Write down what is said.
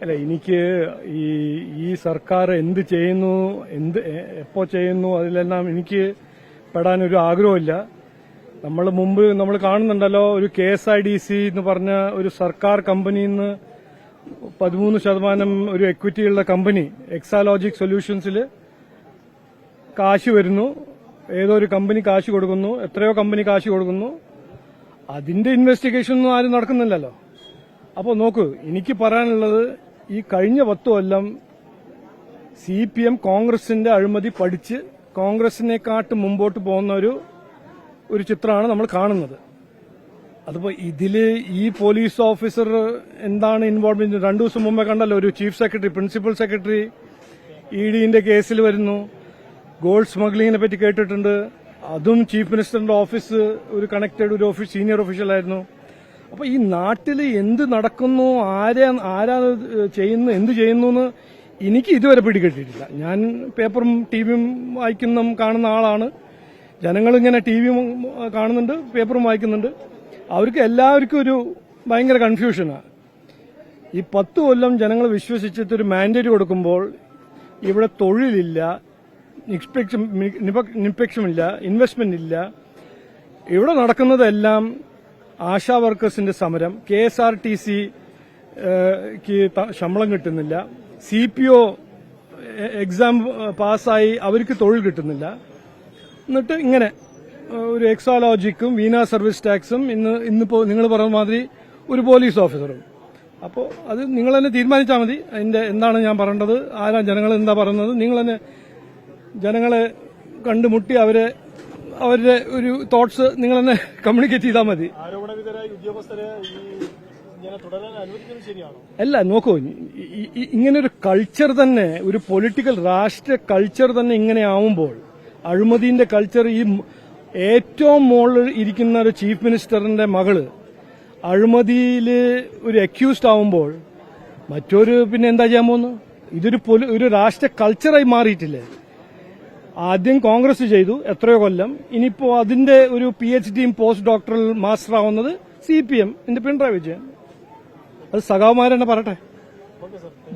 അല്ല എനിക്ക് ഈ ഈ സർക്കാർ എന്ത് ചെയ്യുന്നു എന്ത് എപ്പോ ചെയ്യുന്നു അതിലെല്ലാം എനിക്ക് പെടാൻ ഒരു ആഗ്രഹമില്ല. നമ്മൾ മുമ്പ് നമ്മൾ കാണുന്നുണ്ടല്ലോ ഒരു K S I D C എന്ന് പറഞ്ഞ ഒരു സർക്കാർ കമ്പനിയിൽ നിന്ന് പതിമൂന്ന് ശതമാനം ഒരു എക്വിറ്റിയുള്ള കമ്പനി എക്സാലോജിക് സൊല്യൂഷൻസിൽ കാശ് വരുന്നു. ഏതോ ഒരു കമ്പനി കാശ് കൊടുക്കുന്നു എത്രയോ കമ്പനി കാശ് കൊടുക്കുന്നു. അതിന്റെ ഇൻവെസ്റ്റിഗേഷൻ ഒന്നും ആരും നടക്കുന്നില്ലല്ലോ. അപ്പോൾ നോക്കൂ എനിക്ക് പറയാനുള്ളത് ഈ കഴിഞ്ഞ പത്തു കൊല്ലം സി പി എം കോൺഗ്രസിന്റെ അഴിമതി പഠിച്ച് കോൺഗ്രസിനെക്കാട്ട് മുമ്പോട്ട് പോകുന്ന ഒരു ഒരു ചിത്രമാണ് നമ്മൾ കാണുന്നത്. അതിപ്പോ ഇതിൽ ഈ പോലീസ് ഓഫീസർ എന്താണ് ഇൻവോൾവ്മെന്റ് രണ്ടു ദിവസം മുമ്പേ കണ്ടല്ലോ ഒരു chief secretary principal secretary E ഡിന്റെ കേസിൽ വരുന്നു. ഗോൾഡ് സ്മഗ്ലിങ്ങിനെ പറ്റി കേട്ടിട്ടുണ്ട്. അതും ചീഫ് മിനിസ്റ്ററിന്റെ ഓഫീസ് ഒരു കണക്റ്റഡ് ഒരു ഓഫീസ് സീനിയർ ഒഫീഷ്യൽ ആയിരുന്നു. അപ്പൊ ഈ നാട്ടിൽ എന്ത് നടക്കുന്നു ആരാ ആരാ ചെയ്യുന്നു എന്ത് ചെയ്യുന്നു എന്ന് എനിക്ക് ഇതുവരെ പിടികിട്ടിയിട്ടില്ല. ഞാൻ പേപ്പറും ടി വിയും വായിക്കുന്ന കാണുന്ന ആളാണ്. ജനങ്ങൾ ഇങ്ങനെ ടി വിയും കാണുന്നുണ്ട് പേപ്പറും വായിക്കുന്നുണ്ട്. അവർക്ക് എല്ലാവർക്കും ഒരു ഭയങ്കര കൺഫ്യൂഷനാണ് ഈ പത്ത് കൊല്ലം ജനങ്ങൾ വിശ്വസിച്ചിട്ട് ഒരു മാൻഡേറ്റ് കൊടുക്കുമ്പോൾ ഇവിടെ തൊഴിലില്ല നിക്ഷേപം നിപക്ഷമില്ല ഇൻവെസ്റ്റ്മെന്റ് ഇല്ല ഇവിടെ നടക്കുന്നതെല്ലാം ആശാ വർക്കേഴ്സിന്റെ സമരം K S R T C ശമ്പളം കിട്ടുന്നില്ല. സി പി ഒ എക്സാം പാസ്സായി അവർക്ക് തൊഴിൽ കിട്ടുന്നില്ല. എന്നിട്ട് ഇങ്ങനെ ഒരു എക്സോളോജിക്കും വീണ സർവീസ് ടാക്സും ഇന്ന് ഇന്നിപ്പോ നിങ്ങൾ പറഞ്ഞ മാതിരി ഒരു പോലീസ് ഓഫീസറും. അപ്പോൾ അത് നിങ്ങൾ തന്നെ തീരുമാനിച്ചാൽ മതി. അതിന്റെ എന്താണ് ഞാൻ പറയേണ്ടത്? ആരാ ജനങ്ങൾ എന്താ പറയുന്നത്? നിങ്ങൾ തന്നെ ജനങ്ങളെ കണ്ടുമുട്ടി അവരെ അവരുടെ ഒരു തോട്ട്സ് നിങ്ങൾ തന്നെ കമ്മ്യൂണിക്കേറ്റ് ചെയ്താൽ മതി അല്ല നോക്കൂ ഇങ്ങനെ ഒരു കൾച്ചർ തന്നെ ഒരു പൊളിറ്റിക്കൽ രാഷ്ട്രീയ കൾച്ചർ തന്നെ ഇങ്ങനെ ആവുമ്പോൾ അഴിമതിന്റെ കൾച്ചർ ഈ ഏറ്റവും മുകളിൽ ഇരിക്കുന്ന ഒരു ചീഫ് മിനിസ്റ്ററിന്റെ മകൾ അഴിമതിയിൽ ഒരു അക്യൂസ്ഡ് ആവുമ്പോൾ മറ്റൊരു പിന്നെ എന്താ ചെയ്യാൻ പോകുന്നു? ഇതൊരു ഒരു രാഷ്ട്രീയ കൾച്ചറായി മാറിയിട്ടില്ലേ? ആദ്യം കോൺഗ്രസ് ചെയ്തു എത്രയോ കൊല്ലം. ഇനിയിപ്പോ അതിന്റെ ഒരു പി എച്ച് ഡിയും പോസ്റ്റ് ഡോക്ടറൽ മാസ്റ്റർ ആവുന്നത് സി പി എം എന്റെ പിണറായി വിജയൻ അത് സഖാവുമാരെന്നെ സാർ.